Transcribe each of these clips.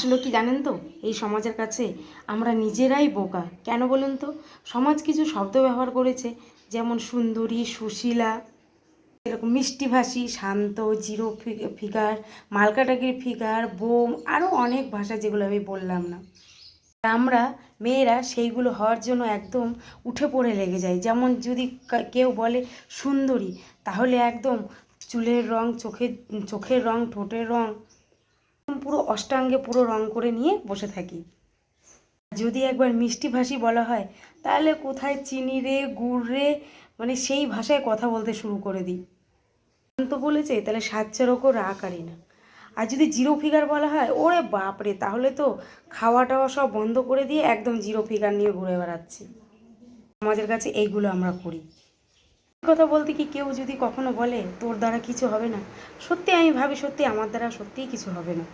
আসলে কি জানেন তো? এই সমাজের কাছে আমরা নিজেরাই বোকা। কেন বলুন তো? সমাজ কিছু শব্দ ব্যবহার করেছে, যেমন সুন্দরী, সুশীলা, এরকম মিষ্টিভাষী শান্ত, জিরো ফিগার মালকাটাকির ফিগার, বোম আরও অনেক ভাষা যেগুলো আমি বললাম না। আমরা মেয়েরা সেইগুলো হওয়ার জন্য একদম উঠে পড়ে লেগে যায় যেমন যদি কেউ বলে সুন্দরী, তাহলে একদম চুলের রং, চোখের চোখের রং, ঠোঁটের রং পুরো অষ্টাঙ্গে পুরো রং করে নিয়ে বসে থাকি। যদি একবার মিষ্টি ভাষী বলা হয়, তাহলে কোথায় চিনি রে, গুড় রে মানে সেই ভাষায় কথা বলতে শুরু করে দিই। তো বলেছে, তাহলে সাচ্চার ওপর রাখারই না। আর যদি জিরো ফিগার বলা হয়, ওরে বাপরে তাহলে তো খাওয়া টাওয়া সব বন্ধ করে দিয়ে একদম জিরো ফিগার নিয়ে ঘুরে বেড়াচ্ছি। আমাদের কাছে এইগুলো আমরা করি। কথা বলতে কি কেউ যদি কখনো বলে, তোর দ্বারা কিছু হবে না? সত্যি আমি ভাবি, সত্যি আমার দ্বারা সত্যিই কিছু হবে না।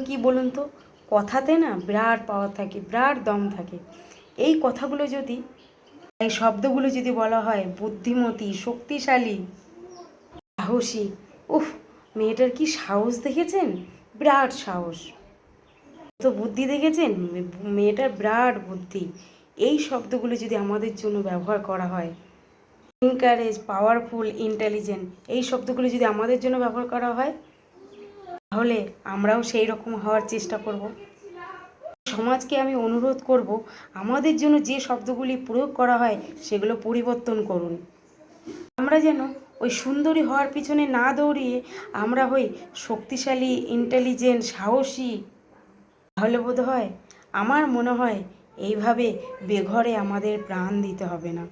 কি বলুন তো? কথাতে না বিরাট পাওয়ার থাকে, বিরাট দম থাকে। এই কথাগুলো যদি, এই শব্দগুলো যদি বলা হয়, বুদ্ধিমতী, শক্তিশালী, সাহসী, উফ, মেয়েটার কি সাহস দেখেছেন? বিরাট সাহস। তো বুদ্ধি দেখেছেন? মেয়েটার বিরাট বুদ্ধি। এই শব্দগুলো যদি আমাদের জন্য ব্যবহার করা হয় ইনকারেজ পাওয়ারফুল ইন্টেলিজেন্ট এই শব্দগুলো যদি আমাদের জন্য ব্যবহার করা হয় তাহলে আমরাও সেই রকম হওয়ার চেষ্টা করব। সমাজকে আমি অনুরোধ করব, আমাদের জন্য যে শব্দগুলি প্রয়োগ করা হয় সেগুলো পরিবর্তন করুন। আমরা যেন ওই সুন্দরী হওয়ার পিছনে না দৌড়িয়ে আমরা হই শক্তিশালী ইন্টেলিজেন্ট সাহসী। তাহলে বোধ হয় আমার মনে হয় এইভাবে বেঘরে আমাদের প্রাণ দিতে হবে না।